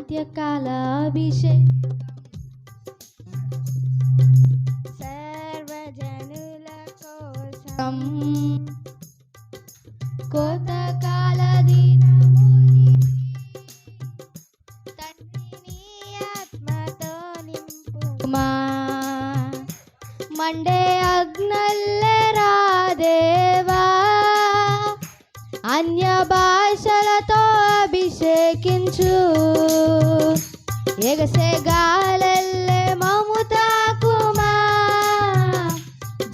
అంత్యకాల అభిషేకం సర్వజనుల కోసం కోతకాల దినముని తండ్రిని ఆత్మతో నింపు మండే అగ్నల్లెరా దేవా అన్య భాషలతో ప్రత్యేకించు ఎగసే గాలల్లే మముతాకుమా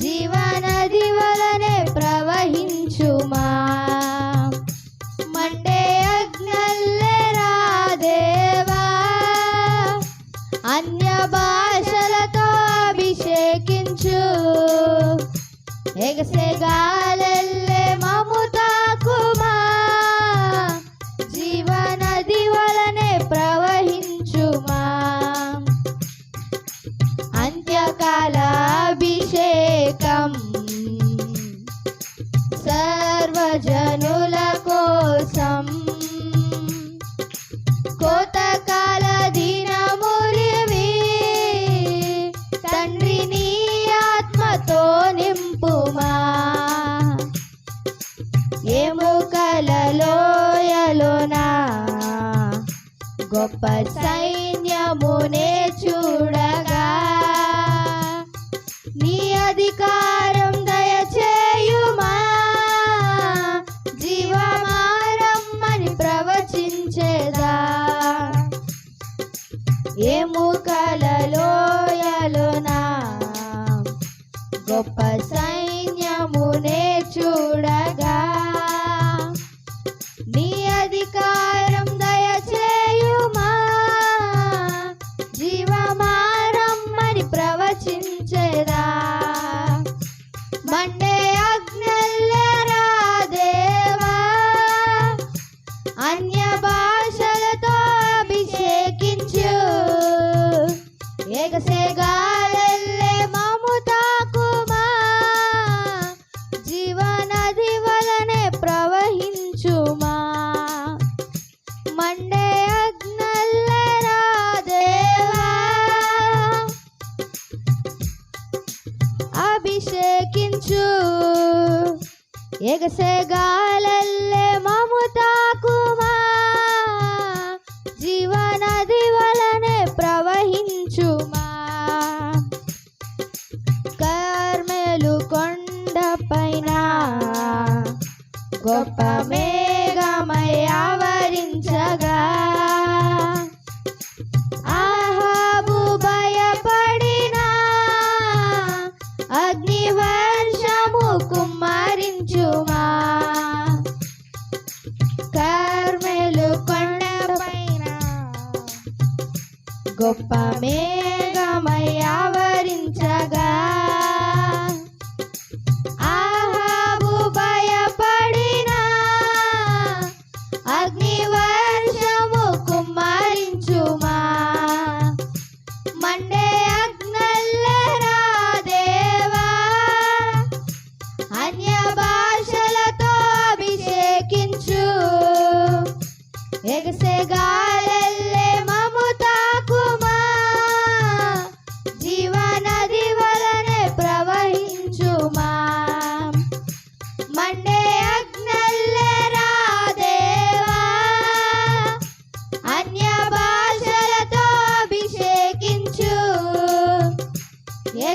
జీవనది వలనే ప్రవహించుమా. మండే అగ్నల్లే రాదేవా. అన్య భాషలతో గొప్ప సైన్యమునే చూడగా నీ అధికారం దయచేయుమా? జీవమారమ్మని ప్రవచించేదా? ఎముకలలోయలోనా గొప్ప సై ఎగసేగాలల్లే మముతాకుమా జీవనది వలనే ప్రవహించుమా? కర్మెలు కొండపైన గొప్ప మేఘమై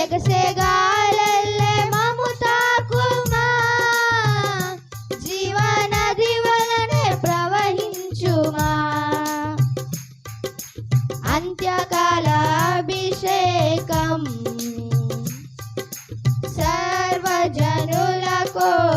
ఎగసెగాలల్లే మము జీవనది వలనే ప్రవహించుమా. అంత్యకాల అభిషేకం సర్వజనుల కోసం